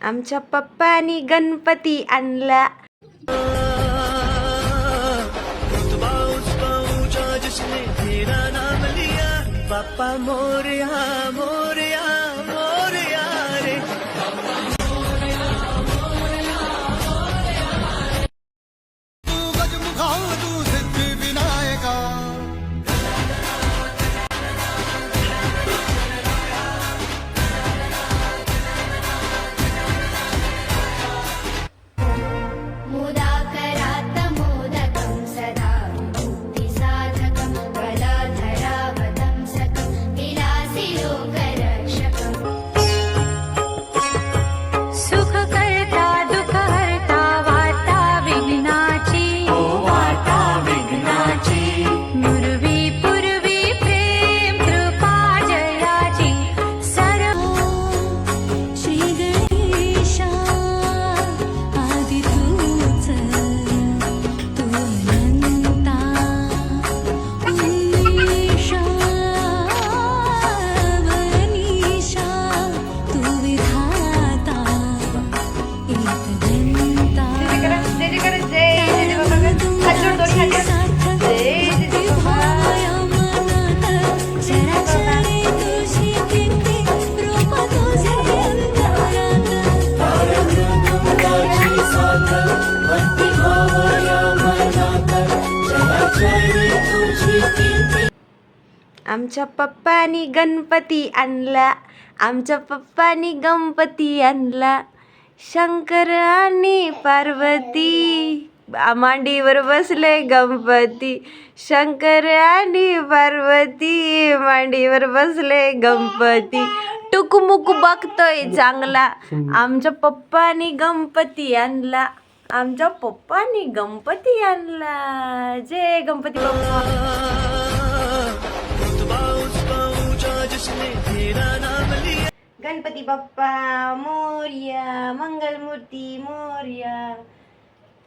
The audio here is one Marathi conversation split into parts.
आमच्या पप्पानी गणपती आणला रुतबा उसका ऊंचा जिसने तेरा नाम लिया पापा मोरया मोरया मोरया रे तू गजमुखा आमच्या पप्पानी गणपती आणला आमच्या पप्पानी गणपती आणला. शंकर आणि पार्वती मांडीवर बसले गणपती. शंकर आणि पार्वती मांडीवर बसले गणपती. टुकमुक बघतोय चांगला. आमच्या पप्पानी गणपती आणला. आमच्या पप्पानी गणपती आणला. जय गणपती गणपती बाप्पा मोर्या मंगलमूर्ती मोर्या.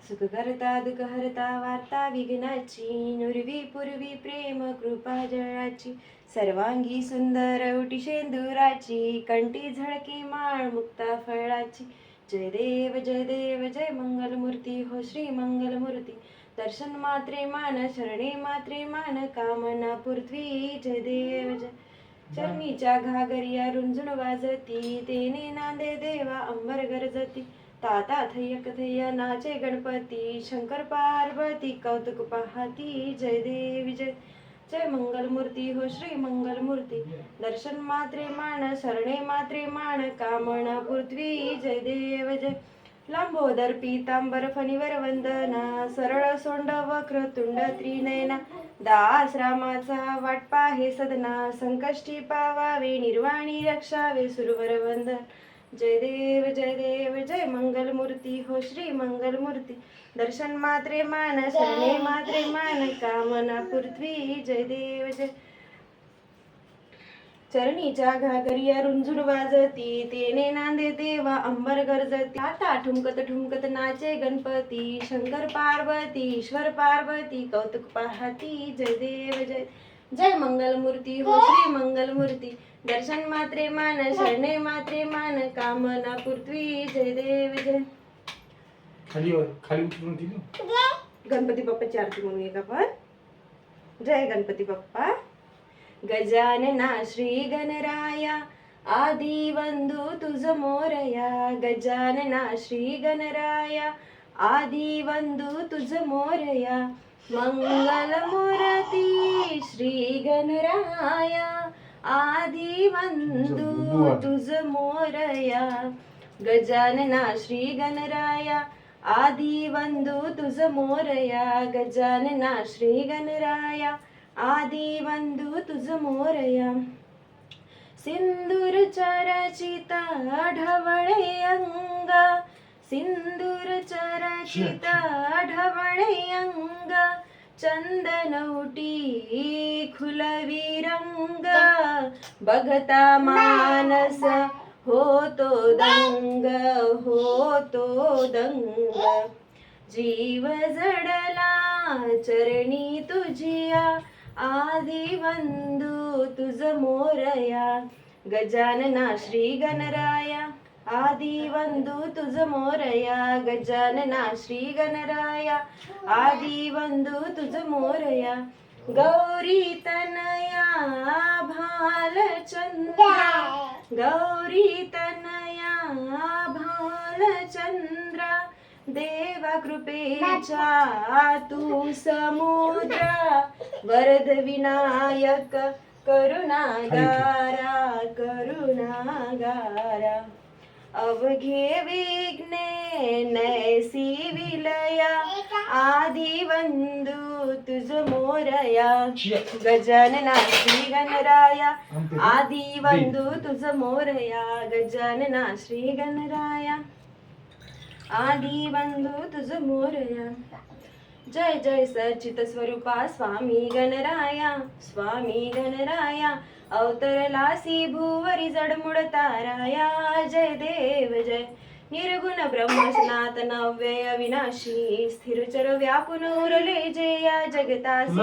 सुख करता दुःख हरता वार्ता विघ्नाची नुरवी पूर्वी प्रेम कृपा जळाची सर्वांगी सुंदर उटी शेंदुराची कंटी झळकी माळ मुक्ता फळाची. जय देव जय देव जय मंगलमूर्ती हो श्री मंगलमूर्ती. दर्शन मात्रे मान शरणे मात्रे मान कामना पृथ्वी. जय देव जय चर्मीच्या घागरिया रुंजून वाजती तेने नांदे देवा अंबर गरजती. ताता थय्यक थय्य नाचे गणपती शंकर पार्वती कौतुक पाहती. जय देवी जय. जय मंगलमूर्ती हो श्री मंगलमूर्ती. दर्शन मात्रे मान शरणे मात्रे मान कामना पृथ्वी. जय देव जय. लांबोदर पीतांबर फणीवर वंदना सरळ सोंड वक्र तुंड त्रिनयना दास रामाचा वाट पाहे सदना संकष्टी पावावे निर्वाणी रक्षावे सुरवर वंदन. जय देव जय देव जय मंगलमूर्ती हो श्री मंगलमूर्ती. दर्शन मात्रे मान शरणे मात्रे मान कामना पृथ्वी जय देव जय चरणीच्या घागरिया रुंजून वाजती तेने नांदे देवा अंबर गरजती. आता ठुमकत ठुमकत नाचे गणपती शंकर पार्वती ईश्वर पार्वती कौतुक पाहती जय देव जय. जय मंगलमूर्ती हो श्री मंगलमूर्ती. दर्शन मात्रे मान शरणे मात्रे मान कामना पृथ्वी जय देव जय. खाली खाली उतरून दिली. गणपती बाप्पाची आरती म्हणून एक आपण. जय गणपती बाप्पा. गजानना श्री गणराया आदि बंधू तुझ मोरया गजानना श्री गणराया आदि बंधू तुझ मोरया मंगल मूर्ती श्री गणराया आदी बंधू तुझ मोरया गजानना श्री गणराया आदि बंधू तुझ मोरया गजानना श्री गणराया आदी बंधू तुझ मोरया. सिंदूर चरचिता ढवळे अंग. सिंदूर चरचिता ढवळे अंग. चंदनवटी खुलवी रंग बघता मानस होतो दंग होतो दंग. जीव जडला चरणी तुझिया. आदी बंधू तुझ मोरया गजानना श्री गणराया आदी वंदू तुझ मोरया गजानना श्री गणराया आदी वंदू तुझ मोरया गौरी तनया भालचंद्रा गौरी तनया भा देवा कृपेचा तू समुद्र वरद विनायक करुणागारा करुणागारा. अवघे विघ्ने नैसी विलया आदी वंदू तुझ मोरया. गजानना श्री गणराया आदी वंदू तुझ मोरया. गजानना श्री गणराया. आदी बंधू तुझ मोरया जय जय सचित स्वरूपा स्वामी गणराया स्वामी गणराया. अवतरलासी भुवरी जडमुड ताराया. जय देव जय. निर्गुण ब्रह्म सनातन अव्यय विनाशी स्थिरचर व्यापून उरले जे या जगतासी?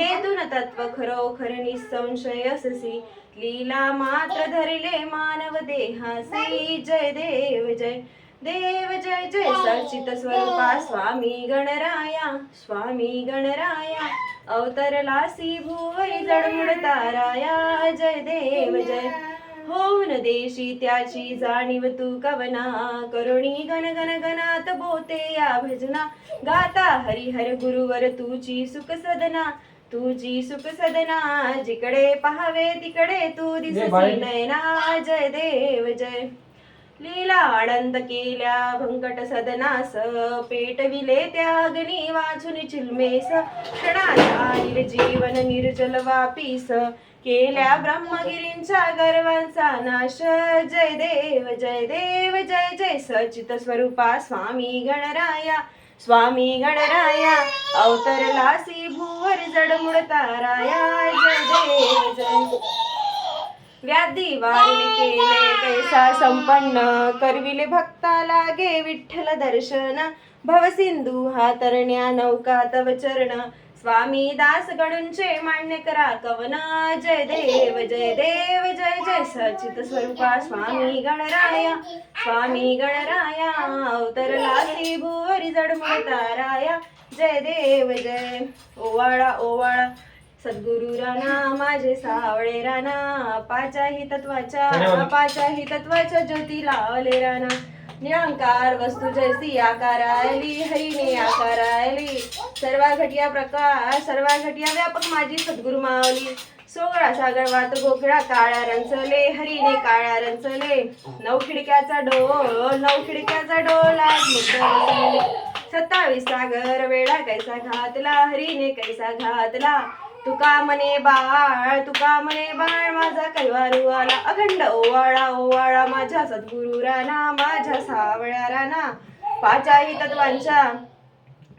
तेतून तत्व खरोखर निसंशय अससी. लीला मात्र धरिले मानव देहासी. जय देव जय. देव जय जय सचित स्वरूपा स्वामी गणराया स्वामी गणराया अवतरलासी भुवरी जडमुड ताराया जय देव जय। होऊन देशी त्याची जाणीव तू कवना करुणी गण गण गणात बोते या भजना। गाता हरिहर गुरुवर तुझी सुख सदना तुझी सुख सदना जिकडे पहावे तिकडे तू दिससी बाई. नयना जय देव जय। लीला आनंद केल्या भंकट सदनास पेटविले त्या अग्नी वाचून चिलमेस क्षणात आईल जीवन निर्जल वापीस केल्या ब्रह्मगिरींच्या गर्वांचा नाश. जय देव जय देव जय जय सचित स्वरूपा स्वामी गणराया स्वामी गणराया अवतरलासी भुवर जडमुड ताराया. जय देव जय व्याधी वारिले केले कैसा संपन्न करविले भक्ता लागे विठ्ठल दर्शन. भवसिंधू हा तरण्या नौका तव चरण. स्वामी दास गणूंचे मान्य करा कवन. जय देव जय देव जय जय सचित स्वरूपा स्वामी गणराया. स्वामी गणराया अवतरला श्री भुवरी जडमुळ ताराया. जय देव जय. ओवाळा ओवाळा. सद्गुरु राणा माझे सावळे राणा पाचाही तत्वाच्या पाचाही तत्वाच्या ज्योती लावले राणा. निरंकार वस्तू जैसी आकारायली हरिने आकारायली. सर्वा घटिया प्रकाश सर्वा घटिया व्यापक माझी सद्गुरु मावली. सोळा सागर वात गोखळा काळ्या रंचले हरिने काळ्या रंचले. नऊ खिडक्याचा डोल नऊ खिडक्याचा डोल. सत्तावीस सागर वेळा कैसा घातला हरीने कैसा घातला. तुका म्हणे बाळ तुका म्हणे बाळ माझा कैवारू आला अखंड ओवाळा ओवाळा माझ्या सद्गुरु राणा माझ्या सावळ्या राणा. पाचाही तत्वांच्या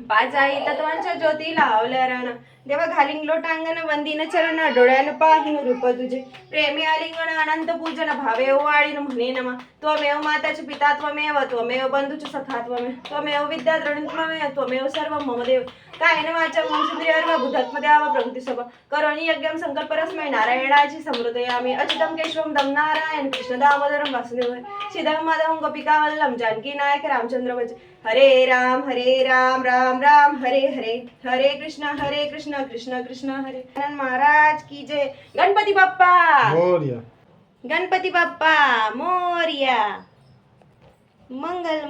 पाचाही तत्वांच्या ज्योती लावल्या राणा. देवा घालिंग लोटांगण वंदिन चरण डोळ्यान पाहिन रूप तुझे. प्रेमी आलिंगण अनंत पूजन भावे वाळीन म्हणे नमा. त्वमेव माताचे पिता त्वमेव त्वमेव बंधूचे सखा त्वमेव त्वमेव विद्या त्वमेव त्वमेव सर्व मम देव. कायन वाचा मुंसुद्रियर्व बुधात्म द्याव प्रकृती सभा. करोणी यज्ञम संकल्प रस्मय नारायणाची समृदयामी अचितम केशवम दम नारायण कृष्ण दामोदरम वासुदेव श्रीधम माधवम गोपिका वल्लम जानकी नायक रामचंद्र भज. हरे राम हरे राम राम राम हरे हरे. हरे कृष्ण हरे कृष्ण. कृष्ण कृष्ण हरे. गजानन महाराज की जय. गणपती बाप्पा. मोरया. गणपती बाप्पा मोर्या. मंगल